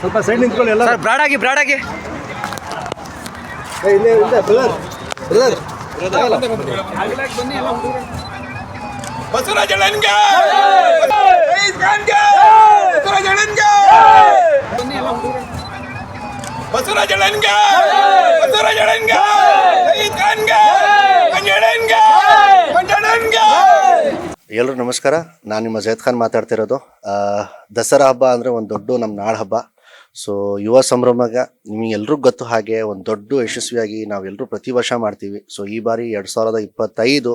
ಸ್ವಲ್ಪ ಸೈಡ್ ನಿಂತ್ಕೊಳ್ಳಿ ಎಲ್ಲ ಸರ್ ಬ್ರಾಡ್ ಆಗಿ ಬ್ರಾಡ್ ಆಗಿ ಇಲ್ಲೇ ಇದೆ ಬ್ರದರ್ ಬ್ರದರ್ ಬಸವರಾಜ ಅಣ್ಣನ್ಗೆ. ಬಸವರಾಜ ಅಣ್ಣನ್ಗೆ ಬಸವರಾಜ ಅಣ್ಣನ್ಗೆ. ಬಸವರಾಜ ಅಣ್ಣನ್ಗೆ. ಎಲ್ರಿಗೂ ನಮಸ್ಕಾರ. ನಾನು ನಿಮ್ಮ ಜಯತ್ ಖಾನ್ ಮಾತಾಡ್ತಿರೋದು. ದಸರಾ ಹಬ್ಬ ಅಂದರೆ ಒಂದು ದೊಡ್ಡ ನಮ್ಮ ನಾಡ ಹಬ್ಬ. ಸೊ ಯುವ ಸಂಭ್ರಮಗ ನಿಮಗೆಲ್ರಿಗೂ ಗೊತ್ತು ಹಾಗೆ ಒಂದು ದೊಡ್ಡ ಯಶಸ್ವಿಯಾಗಿ ನಾವೆಲ್ಲರೂ ಪ್ರತಿ ವರ್ಷ ಮಾಡ್ತೀವಿ. ಸೊ ಈ ಬಾರಿ ಎರಡು ಸಾವಿರದ ಇಪ್ಪತ್ತೈದು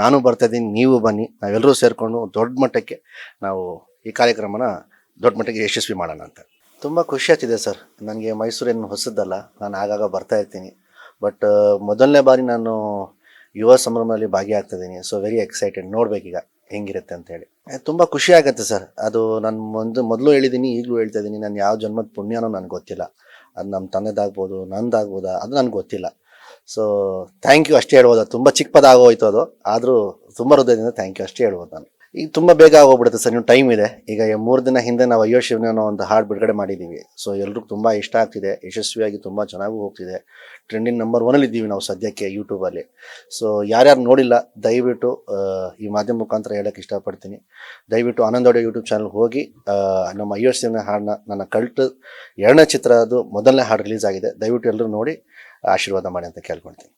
ನಾನು ಬರ್ತಾ ಇದ್ದೀನಿ, ನೀವು ಬನ್ನಿ. ನಾವೆಲ್ಲರೂ ಸೇರಿಕೊಂಡು ದೊಡ್ಡ ಮಟ್ಟಕ್ಕೆ ನಾವು ಈ ಕಾರ್ಯಕ್ರಮನ ದೊಡ್ಡ ಮಟ್ಟಿಗೆ ಯಶಸ್ವಿ ಮಾಡೋಣ ಅಂತ. ತುಂಬ ಖುಷಿ ಆಗ್ತಿದೆ ಸರ್. ನನಗೆ ಮೈಸೂರೇನು ಹೊಸದಲ್ಲ. ನಾನು ಆಗಾಗ ಬರ್ತಾ ಇರ್ತೀನಿ. ಬಟ್ ಮೊದಲನೇ ಬಾರಿ ನಾನು ಯುವ ಸಂಭ್ರಮದಲ್ಲಿ ಭಾಗಿಯಾಗ್ತಿದ್ದೀನಿ. ಸೊ ವೆರಿ ಎಕ್ಸೈಟೆಡ್ ನೋಡ್ಬೇಕೀಗ ಹೆಂಗಿರುತ್ತೆ ಅಂತೇಳಿ ತುಂಬ ಖುಷಿ ಆಗುತ್ತೆ ಸರ್. ಅದು ನಾನು ಒಂದು ಮೊದಲು ಹೇಳಿದ್ದೀನಿ ಈಗಲೂ ಹೇಳ್ತಾ ಇದ್ದೀನಿ ನಾನು ಯಾವ ಜನ್ಮದ ಪುಣ್ಯನೋ ನನಗೆ ಗೊತ್ತಿಲ್ಲ. ಅದು ನಮ್ಮ ತಂದೆದಾಗ್ಬೋದು, ನಂದಾಗ್ಬೋದಾ, ಅದು ನನಗೆ ಗೊತ್ತಿಲ್ಲ. ಸೊ ಥ್ಯಾಂಕ್ ಯು ಅಷ್ಟೇ ಹೇಳ್ಬೋದು. ತುಂಬ ಚಿಕ್ಕ ಪದ ಆಗೋಯ್ತು ಅದು. ಆದರೂ, ತುಂಬ ಹೃದಯದಿಂದ ಥ್ಯಾಂಕ್ ಯು ಅಷ್ಟೇ ಹೇಳ್ಬೋದು ನಾನು. ಈಗ ತುಂಬ ಬೇಗ ಆಗೋಗ್ಬಿಡುತ್ತೆ ಸರ್ ನೀವು ಟೈಮ್ ಇದೆ. ಈಗ ಮೂರು ದಿನ ಹಿಂದೆ ನಾವು ಅಯ್ಯೋ ಶಿವನ ಅನ್ನೋ ಒಂದು ಹಾಡು ಬಿಡುಗಡೆ ಮಾಡಿದ್ದೀವಿ ಸೊ ಎಲ್ರಿಗೂ ತುಂಬ ಇಷ್ಟ ಆಗ್ತಿದೆ. ಯಶಸ್ವಿಯಾಗಿ ತುಂಬ ಚೆನ್ನಾಗೂ ಹೋಗ್ತಿದೆ. ಟ್ರೆಂಡಿಂಗ್ ನಂಬರ್ ಒನಲ್ಲಿ ಇದ್ದೀವಿ ನಾವು ಸದ್ಯಕ್ಕೆ ಯೂಟ್ಯೂಬಲ್ಲಿ ಸೊ ಯಾರ್ಯಾರು ನೋಡಿಲ್ಲ, ದಯವಿಟ್ಟು ಈ ಮಾಧ್ಯಮ ಮುಖಾಂತರ ಹೇಳಕ್ಕೆ ಇಷ್ಟಪಡ್ತೀನಿ. ದಯವಿಟ್ಟು ಆನಂದೋಡೆ ಯೂಟ್ಯೂಬ್ ಚಾನಲ್ ಹೋಗಿ ನಮ್ಮ ಅಯ್ಯೋ ಶಿವನ ಹಾಡನ್ನ ನನ್ನ ಕಲ್ಟ್ ಎರಡನೇ ಚಿತ್ರ ಅದು ಮೊದಲನೇ ಹಾಡು ರಿಲೀಸ್ ಆಗಿದೆ. ದಯವಿಟ್ಟು ಎಲ್ಲರೂ ನೋಡಿ, ಆಶೀರ್ವಾದ ಮಾಡಿ ಅಂತ ಕೇಳ್ಕೊಳ್ತೀನಿ.